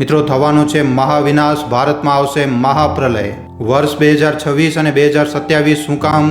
મિત્રો થવાનો છે મહાવિનાશ ભારતમાં આવશે મહાપ્રલય. વર્ષ બે હજાર છવ્વીસ અને બે હજાર સત્યાવીસ શું કામ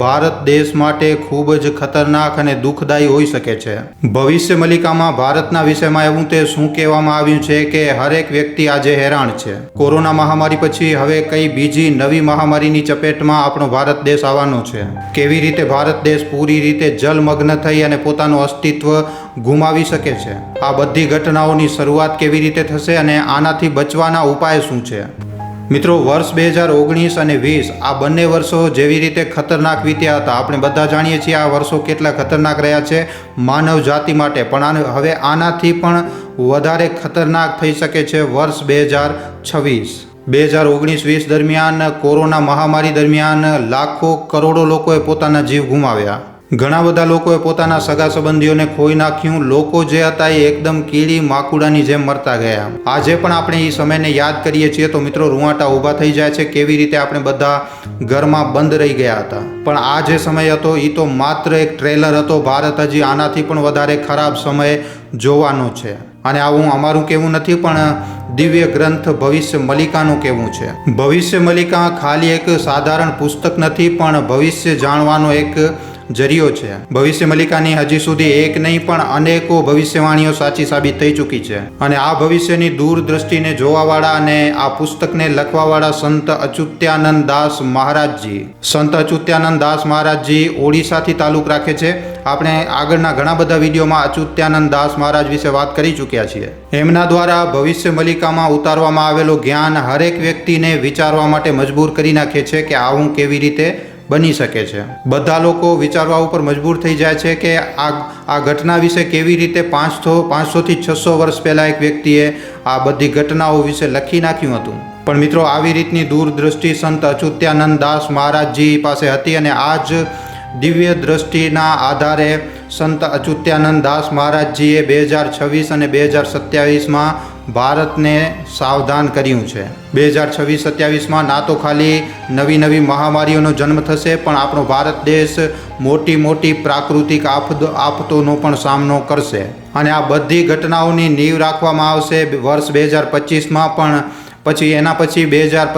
ભારત દેશ માટે ખૂબ જ ખતરનાક અને દુઃખદાયી હોઈ શકે છે. ભવિષ્ય મલિકામાં ભારતના વિષયમાં એવું તે શું કહેવામાં આવ્યું છે કે હરેક વ્યક્તિ આજે હેરાન છે. કોરોના મહામારી પછી હવે કઈ બીજી નવી મહામારીની ચપેટમાં આપણો ભારત દેશ આવવાનો છે? કેવી રીતે ભારત દેશ પૂરી રીતે જલમગ્ન થઈ અને પોતાનું અસ્તિત્વ ગુમાવી શકે છે? આ બધી ઘટનાઓની શરૂઆત કેવી રીતે થશે અને આનાથી બચવાના ઉપાય શું છે? મિત્રો, વર્ષ બે હજાર ઓગણીસ અને વીસ આ બંને વર્ષો જેવી રીતે ખતરનાક વીત્યા હતા. આપણે બધા જાણીએ છીએ આ વર્ષો કેટલા ખતરનાક રહ્યા છે માનવ જાતિ માટે. પણ આને, હવે આનાથી પણ વધારે ખતરનાક થઈ શકે છે વર્ષ બે હજાર છવ્વીસ. બે હજાર ઓગણીસ, વીસ દરમિયાન, કોરોના મહામારી દરમિયાન લાખો કરોડો લોકોએ પોતાના જીવ ગુમાવ્યા. ઘણા બધા લોકોએ પોતાના સગા સંબંધીઓને ખોઈ નાખ્યું. લોકો જે હતા એ એકદમ કીડી માકુડાની જેમ મરતા ગયા. આજે પણ આપણે એ સમયને યાદ કરીએ છીએ તો મિત્રો રૂવાટા ઊભા થઈ જાય છે. કેવી રીતે આપણે બધા ઘરમાં બંધ રહી ગયા હતા. પણ આ જે સમય હતો એ તો માત્ર એક ટ્રેલર હતો. ભારત હજી આનાથી પણ વધારે ખરાબ સમય જોવાનો છે. અને આવું અમારું કહેવું નથી, પણ દિવ્ય ગ્રંથ ભવિષ્ય મલિકાનું કહેવું છે. ભવિષ્ય મલિકા ખાલી એક સાધારણ પુસ્તક નથી, પણ ભવિષ્ય જાણવાનો એક જરિયો છે. ભવિષ્ય મલિકાની હજી સુધી એક નહીં, પણ અનેકો ભવિષ્યવાણીઓ સાચી સાબિત થઈ ચૂકી છે. અને આ ભવિષ્યની દૂરદ્રષ્ટિને જોવાવાળા અને આ પુસ્તકને લખવાવાળા સંત અચ્યુત્યાનંદ દાસ મહારાજજી. સંત અચ્યુત્યાનંદ દાસ મહારાજજી ઓડિશાથી તાલુક રાખે છે. આપણે આગળના ઘણા બધા વિડીયોમાં અચ્યુત્યાનંદ દાસ મહારાજ વિશે વાત કરી ચૂક્યા છીએ. એમના દ્વારા ભવિષ્ય મલિકામાં ઉતારવામાં આવેલું જ્ઞાન હરેક વ્યક્તિને વિચારવા માટે મજબૂર કરી નાખે છે કે આવું કેવી રીતે બની શકે છે. બધા લોકો વિચારવા ઉપર મજબૂર થઈ જાય છે કે આ આ ઘટના વિશે કેવી રીતે પાંચસો પાંચસોથી છસો વર્ષ પહેલાં એક વ્યક્તિએ આ બધી ઘટનાઓ વિશે લખી નાખ્યું હતું. પણ મિત્રો, આવી રીતની દૂરદ્રષ્ટિ સંત અચુત્યાનંદ દાસ મહારાજજી પાસે હતી અને આ જ દિવ્ય દ્રષ્ટિના આધારે સંત અચુત્યાનંદ દાસ મહારાજજીએ બે હજાર છવ્વીસ અને બે હજાર સત્યાવીસમાં ભારતને સાવધાન કર્યું છે. બે હજાર છવ્વીસ સત્યાવીસમાં ના તો ખાલી નવી નવી મહામારીઓનો જન્મ થશે, પણ આપણો ભારત દેશ મોટી મોટી પ્રાકૃતિક આફત આફતોનો પણ સામનો કરશે. અને આ બધી ઘટનાઓની નીવ રાખવામાં આવશે. વર્ષ બે હજાર પચીસમાં પણ પછી એના પછી બે હજાર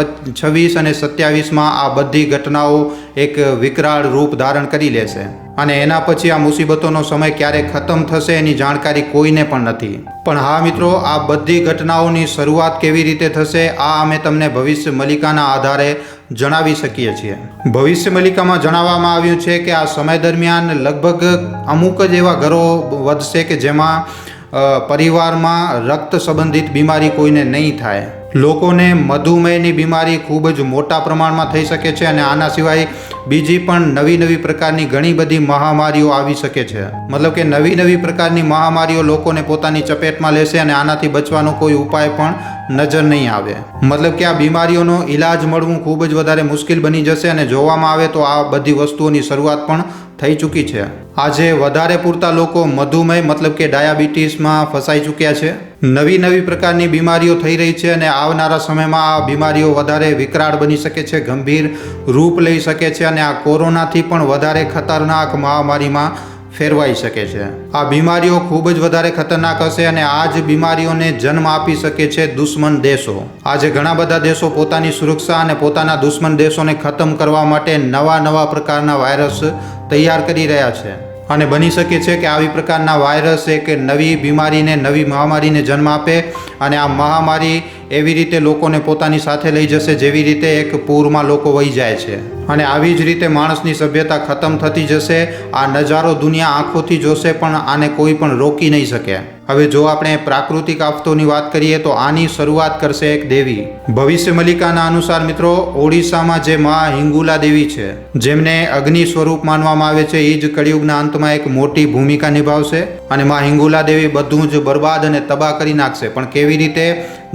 છવ્વીસ અને સત્યાવીસમાં આ બધી ઘટનાઓ એક વિકરાળ રૂપ ધારણ કરી લેશે. અને એના પછી આ મુસીબતોનો સમય ક્યારે ખતમ થશે એની જાણકારી કોઈને પણ નથી. પણ હા મિત્રો, આ બધી ઘટનાઓની શરૂઆત કેવી રીતે થશે, આ અમે તમને ભવિષ્ય મલિકાના આધારે જણાવી શકીએ છીએ. ભવિષ્ય મલિકામાં જણાવવામાં આવ્યું છે કે આ સમય દરમિયાન લગભગ અમુક જ એવા ઘરો વધશે કે જેમાં પરિવારમાં રક્ત સંબંધિત બીમારી કોઈને નહીં થાય. લોકોને મધુમેહની બીમારી ખૂબ જ મોટા પ્રમાણમાં થઈ શકે છે અને આના સિવાય બીજી પણ નવી નવી પ્રકારની ઘણી બધી મહામારીઓ આવી શકે છે. મતલબ કે નવી નવી પ્રકારની મહામારીઓ લોકોને પોતાની ચપેટમાં લેશે અને આનાથી બચવાનો કોઈ ઉપાય પણ નજર નહીં આવે. મતલબ કે આ બીમારીઓનો ઈલાજ મળવું ખૂબ જ વધારે મુશ્કેલ બની જશે અને જોવામાં આવે તો આ બધી વસ્તુઓની શરૂઆત પણ થઈ ચૂકી છે. આજે વધારે પૂરતા લોકો મધુમેહ, મતલબ કે ડાયાબિટીસમાં ફસાઈ ચૂક્યા છે. નવી નવી પ્રકારની બીમારીઓ થઈ રહી છે અને આવનારા સમયમાં આ બીમારીઓ વધારે વિકરાળ બની શકે છે, ગંભીર રૂપ લઈ શકે છે અને આ કોરોનાથી પણ વધારે ખતરનાક મહામારીમાં ફેરવાઈ શકે છે. આ બીમારીઓ ખૂબ જ વધારે ખતરનાક હશે અને આ જ બીમારીઓને જન્મ આપી શકે છે દુશ્મન દેશો. આજે ઘણા બધા દેશો પોતાની સુરક્ષા અને પોતાના દુશ્મન દેશોને ખતમ કરવા માટે નવા નવા પ્રકારના વાયરસ તૈયાર કરી રહ્યા છે. અને બની શકે છે કે આવી પ્રકારના વાયરસ એક નવી બીમારીને નવી મહામારીને જન્મ આપે અને આ મહામારી એવી રીતે લોકોને પોતાની સાથે લઈ જશે જેવી રીતે એક પૂરમાં લોકો વહી જાય છે. અને આવી જ રીતે માણસની સભ્યતા ખતમ થતી જશે, આ નજારો દુનિયા આંખોથી જોશે પણ આને કોઈ પણ રોકી નહીં શકે. હવે જો આપણે પ્રાકૃતિક આફતોની વાત કરીએ તો આની શરૂઆત કરશે એક દેવી. ભવિષ્ય મલિકાના અનુસાર મિત્રો, ઓડિશામાં જે મા હિંગુલા દેવી છે, જેમને અગ્નિ સ્વરૂપ માનવામાં આવે છે એ જ કળિયુગના અંતમાં એક મોટી ભૂમિકા નિભાવશે. અને મા હિંગુલા દેવી બધું જ બરબાદ અને તબાહ કરી નાખશે. પણ કેવી રીતે?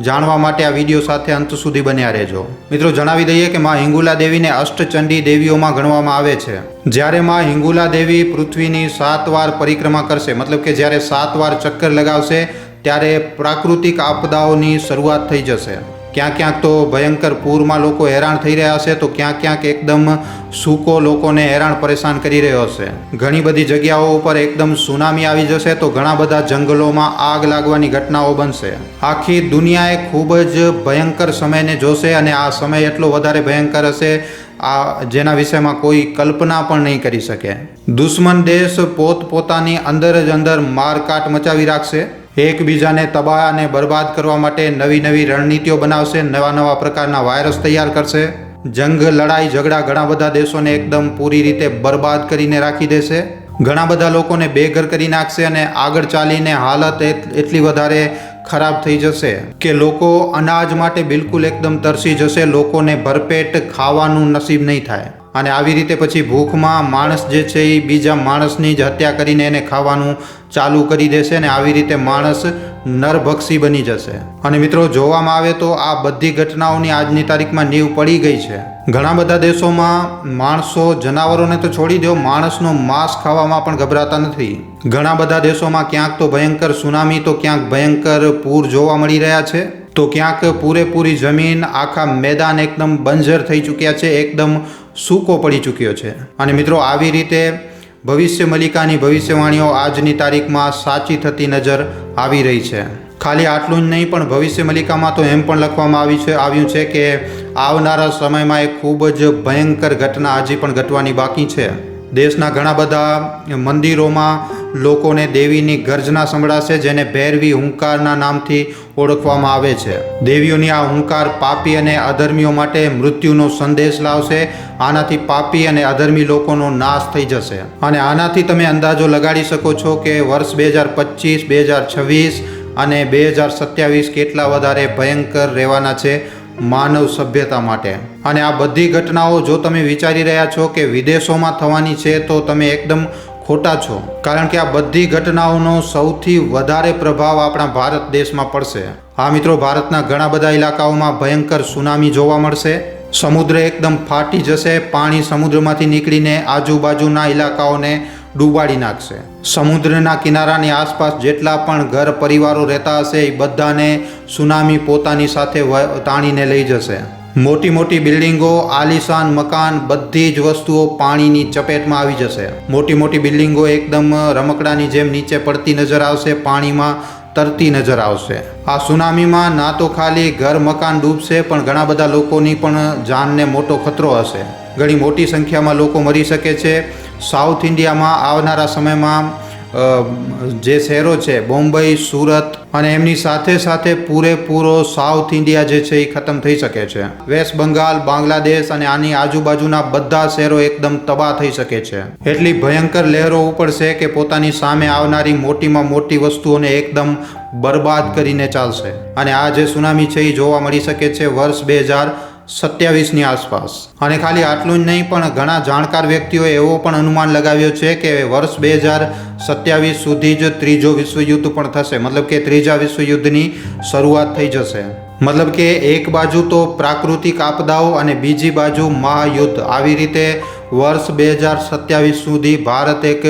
જાણવા માટે આ વીડિયો સાથે અંત સુધી બન્યા રહેજો. મિત્રો, જણાવી દઈએ કે માં હિંગુલા દેવીને અષ્ટચંડી દેવીઓમાં ગણવામાં આવે છે. જ્યારે માં હિંગુલા દેવી પૃથ્વીની સાત વાર પરિક્રમા કરશે, મતલબ કે જ્યારે સાત વાર ચક્કર લગાવશે, ત્યારે પ્રાકૃતિક આપદાઓની શરૂઆત થઈ જશે. ક્યાંક ક્યાંક તો ભયંકર પૂરમાં લોકો હેરાન થઈ રહ્યા હશે, તો ક્યાંક ક્યાંક એકદમ સૂકો લોકોને હેરાન પરેશાન કરી રહ્યો હશે. ઘણી બધી જગ્યાઓ ઉપર એકદમ સુનામી આવી જશે, તો ઘણા બધા જંગલોમાં આગ લાગવાની ઘટનાઓ બનશે. આખી દુનિયાએ ખૂબ જ ભયંકર સમયને જોશે અને આ સમય એટલો વધારે ભયંકર હશે, આ જેના વિષયમાં કોઈ કલ્પના પણ નહીં કરી શકે. દુશ્મન દેશ પોત પોતાની અંદર જ અંદર મારકાટ મચાવી રાખશે. એકબીજાને તબાહ અને બરબાદ કરવા માટે નવી નવી રણનીતિઓ બનાવશે, નવા નવા પ્રકારના વાયરસ તૈયાર કરશે. જંગ, લડાઈ, ઝઘડા ઘણા બધા દેશોને એકદમ પૂરી રીતે બરબાદ કરીને રાખી દેશે. ઘણા બધા લોકોને બેઘર કરી નાખશે અને આગળ ચાલીને હાલત એટ- એટલી વધારે ખરાબ થઈ જશે કે લોકો અનાજ માટે બિલકુલ એકદમ તરસી જશે, લોકોને ભરપેટ ખાવાનું નસીબ નહીં થાય. અને આવી રીતે પછી ભૂખમાં માણસ જે છે એ બીજા માણસની જ હત્યા કરીને એને ખાવાનું ચાલુ કરી દેશે અને આવી રીતે માણસ નરભક્ષી બની જશે. અને મિત્રો, જોવામાં આવે તો આ બધી ઘટનાઓની આજની તારીખમાં નીવ પડી ગઈ છે. ઘણા બધા દેશોમાં માણસો, જનાવરોને તો છોડી દો, માણસનો માંસ ખાવામાં પણ ગભરાતા નથી. ઘણા બધા દેશોમાં ક્યાંક તો ભયંકર સુનામી, તો ક્યાંક ભયંકર પૂર જોવા મળી રહ્યા છે. તો ક્યાંક પૂરેપૂરી જમીન, આખા મેદાન એકદમ બંજર થઈ ચૂક્યા છે, એકદમ સૂકો પડી ચૂક્યો છે. અને મિત્રો, આવી રીતે ભવિષ્ય મલિકાની ભવિષ્યવાણીઓ આજની તારીખમાં સાચી થતી નજર આવી રહી છે. ખાલી આટલું જ નહીં, પણ ભવિષ્ય મલિકામાં તો એમ પણ લખવામાં આવ્યું છે આવ્યું છે કે આવનારા સમયમાં એક ખૂબ જ ભયંકર ઘટના હજી પણ ઘટવાની બાકી છે. દેશના ઘણા બધા મંદિરોમાં લોકોને દેવીની ગર્જના સંભળાશે, જેને ભૈરવી હુંકારના નામથી ઓળખવામાં આવે છે. દેવીઓની આ હુંકાર પાપી અને અધર્મીઓ માટે મૃત્યુનો સંદેશ લાવશે. આનાથી પાપી અને અધર્મી લોકોનો નાશ થઈ જશે. અને આનાથી તમે અંદાજો લગાડી શકો છો કે વર્ષ બે હજાર પચીસ, બે હજાર છવ્વીસ અને બે હજાર સત્યાવીસ કેટલા વધારે ભયંકર રહેવાના છે માનવ સભ્યતા માટે. અને આ બધી ઘટનાઓ જો તમે વિચારી રહ્યા છો કે વિદેશોમાં થવાની છે, તો તમે એકદમ ખોટા છો. કારણ કે આ બધી ઘટનાઓનો સૌથી વધારે પ્રભાવ આપણા ભારત દેશમાં પડશે. આ મિત્રો, ભારતના ઘણા બધા ઇલાકાઓમાં ભયંકર સુનામી જોવા મળશે. સમુદ્ર એકદમ ફાટી જશે, પાણી સમુદ્રમાંથી નીકળીને આજુબાજુના ઇલાકાઓને ડૂબાડી નાખશે. સમુદ્રના કિનારાની આસપાસ જેટલા પણ ઘર પરિવારો રહેતા હશે, એ બધાને સુનામી પોતાની સાથે તાણીને લઈ જશે. મોટી મોટી બિલ્ડિંગો, આલિશાન મકાન, બધી જ વસ્તુઓ પાણીની ચપેટમાં આવી જશે. મોટી મોટી બિલ્ડિંગો એકદમ રમકડાની જેમ નીચે પડતી નજર આવશે, પાણીમાં તરતી નજર આવશે. આ સુનામીમાં ના તો ખાલી ઘર મકાન ડૂબશે, પણ ઘણા બધા લોકોની પણ જાનને મોટો ખતરો હશે. ઘણી મોટી સંખ્યામાં લોકો મરી શકે છે. સાઉથ ઇન્ડિયામાં આવનારા સમયમાં જે શહેરો છે, બોમ્બઈ, સુરત અને એમની સાથે સાથે પૂરેપૂરો સાઉથ ઇન્ડિયા જે છે એ ખતમ થઈ શકે છે. વેસ્ટ બંગાળ, બાંગ્લાદેશ અને આની આજુબાજુના બધા શહેરો એકદમ તબાહ થઈ શકે છે. એટલી ભયંકર લહેરો ઉપડશે કે પોતાની સામે આવનારી મોટીમાં મોટી વસ્તુઓને એકદમ બરબાદ કરીને ચાલશે. અને આ જે સુનામી છે એ જોવા મળી શકે છે વર્ષ બે હજાર સત્યાવીસની આસપાસ. અને ખાલી આટલું જ નહીં, પણ ઘણા જાણકાર વ્યક્તિઓએ એવો પણ અનુમાન લગાવ્યો છે કે વર્ષ બે હજાર સત્યાવીસ સુધી જ ત્રીજો વિશ્વયુદ્ધ પણ થશે. મતલબ કે ત્રીજા વિશ્વયુદ્ધની શરૂઆત થઈ જશે. મતલબ કે એક બાજુ તો પ્રાકૃતિક આપદાઓ અને બીજી બાજુ મહાયુદ્ધ. આવી રીતે વર્ષ બે હજાર સત્યાવીસ સુધી ભારત એક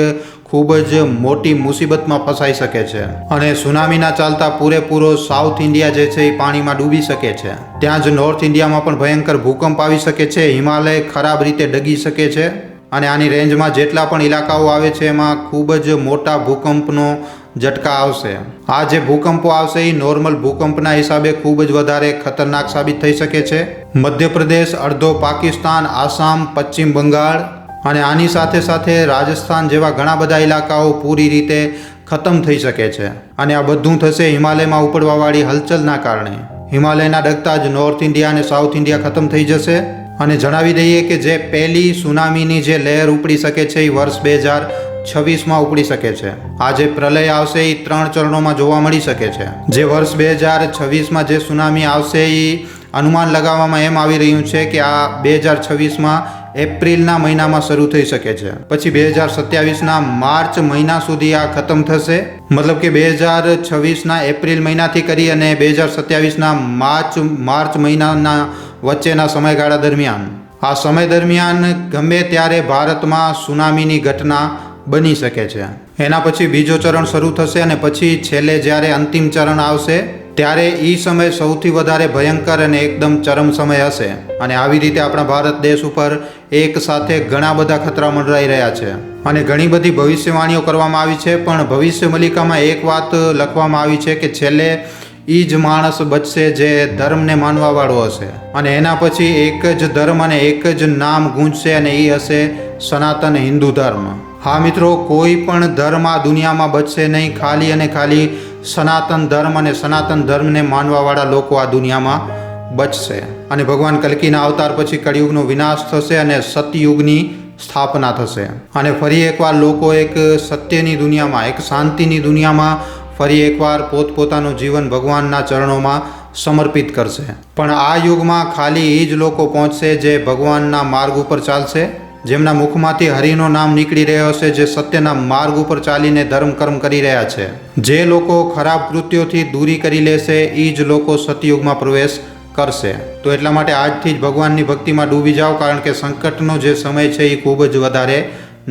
ખૂબ જ મોટી મુસીબતમાં ફસાઈ શકે છે અને સુનામીના ચાલતા પૂરેપૂરો સાઉથ ઇન્ડિયા જે છે એ પાણીમાં ડૂબી શકે છે. ત્યાં જ નોર્થ ઇન્ડિયામાં પણ ભયંકર ભૂકંપ આવી શકે છે, હિમાલય ખરાબ રીતે ડગી શકે છે અને આની રેન્જમાં જેટલા પણ ઇલાકાઓ આવે છે એમાં ખૂબ જ મોટા ભૂકંપનો ઝટકા આવશે. આ જે ભૂકંપો આવશે એ નોર્મલ ભૂકંપના હિસાબે ખૂબ જ વધારે ખતરનાક સાબિત થઈ શકે છે. મધ્યપ્રદેશ, અડધો પાકિસ્તાન, આસામ, પશ્ચિમ બંગાળ અને આની સાથે સાથે રાજસ્થાન જેવા ઘણા બધા ઇલાકાઓ પૂરી રીતે ખતમ થઈ શકે છે. અને આ બધું થશે હિમાલયમાં ઉપડવાવાળી હલચલના કારણે. હિમાલયના ડગતા જ નોર્થ ઇન્ડિયા અને સાઉથ ઇન્ડિયા ખતમ થઈ જશે. અને જણાવી દઈએ કે જે પહેલી સુનામીની જે લહેર ઉપડી શકે છે એ વર્ષ બે હજાર છવ્વીસમાં ઉપડી શકે છે. આ જે પ્રલય આવશે એ ત્રણ ચરણોમાં જોવા મળી શકે છે. જે વર્ષ બે હજાર છવ્વીસમાં જે સુનામી આવશે એ અનુમાન લગાવવામાં એમ આવી રહ્યું છે કે આ બે હજાર છવ્વીસમાં એપ્રિલના મહિનામાં શરૂ થઈ શકે છે. પછી બે હજાર સત્યાવીસના માર્ચ મહિના સુધી આ ખતમ થશે. મતલબ કે બે હજાર છવ્વીસના એપ્રિલ મહિનાથી કરી અને બે હજાર સત્યાવીસના માર્ચ માર્ચ મહિનાના વચ્ચેના સમયગાળા દરમિયાન. આ સમય દરમિયાન ગમે ત્યારે ભારતમાં સુનામીની ઘટના બની શકે છે. એના પછી બીજો ચરણ શરૂ થશે અને પછી છેલ્લે જ્યારે અંતિમ ચરણ આવશે ત્યારે એ સમય સૌથી વધારે ભયંકર અને એકદમ ચરમ સમય હશે. અને આવી રીતે આપણા ભારત દેશ ઉપર એક સાથે ઘણા બધા ખતરા મંડરાઈ રહ્યા છે. અને ઘણી બધી ભવિષ્યવાણીઓ કરવામાં આવી છે, પણ ભવિષ્ય મલિકામાં એક વાત લખવામાં આવી છે કે છેલ્લે એ જ માણસ બચશે જે ધર્મને માનવાવાળો હશે. અને એના પછી એક જ ધર્મ અને એક જ નામ ગૂંજશે અને એ હશે સનાતન હિન્દુ ધર્મ. હા મિત્રો, કોઈ પણ ધર્મ આ દુનિયામાં બચશે નહીં, ખાલી અને ખાલી સનાતન ધર્મ અને સનાતન ધર્મને માનવાવાળા લોકો આ દુનિયામાં બચશે. અને ભગવાન કલ્કીના અવતાર પછી કળિયુગનો વિનાશ થશે અને સતયુગની સ્થાપના થશે. અને ફરી એકવાર લોકો એક સત્યની દુનિયામાં, એક શાંતિની દુનિયામાં ફરી એકવાર પોતપોતાનું જીવન ભગવાનના ચરણોમાં સમર્પિત કરશે. પણ આ યુગમાં ખાલી એ જ લોકો પહોંચશે જે ભગવાનના માર્ગ ઉપર ચાલશે? જેમના મુખમાંથી હરિનો નામ નીકળી રહ્યો હશે જે સત્યના માર્ગ ઉપર ચાલીને ધર્મ કર્મ કરી રહ્યા છે. જે લોકો ખરાબ કૃત્યોથી દૂરી કરી લેશે એ જ લોકો સતયુગમાં પ્રવેશ કરશે. તો એટલા માટે આજથી જ ભગવાનની ભક્તિમાં ડૂબી જાઓ, કારણ કે સંકટનો જે સમય છે એ ખૂબ જ વધારે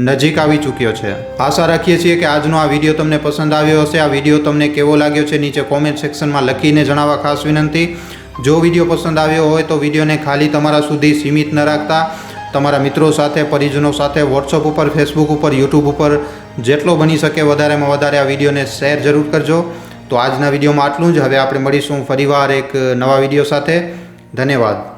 નજીક આવી ચૂક્યો છે. આશા રાખીએ છીએ કે આજનો આ વીડિયો તમને પસંદ આવ્યો હશે. આ વીડિયો તમને કેવો લાગ્યો છે, નીચે કોમેન્ટ સેક્શનમાં લખીને જણાવવા ખાસ વિનંતી. જો વીડિયો પસંદ આવ્યો હોય તો વિડીયોને ખાલી તમારા સુધી સીમિત ન રાખતા. તમારા મિત્રો સાથે, પરિજનો સાથે વોટ્સઅપ ઉપર ફેસબુક ઉપર યુટ્યુબ ઉપર જેટલો બની શકે વધારેમાં વધારે આ વિડીયોને શેર જરૂર કરજો. તો આજના વિડીયોમાં આટલું જ. હવે આપણે મળીશું ફરીવાર એક નવા વીડિયો સાથે. ધન્યવાદ.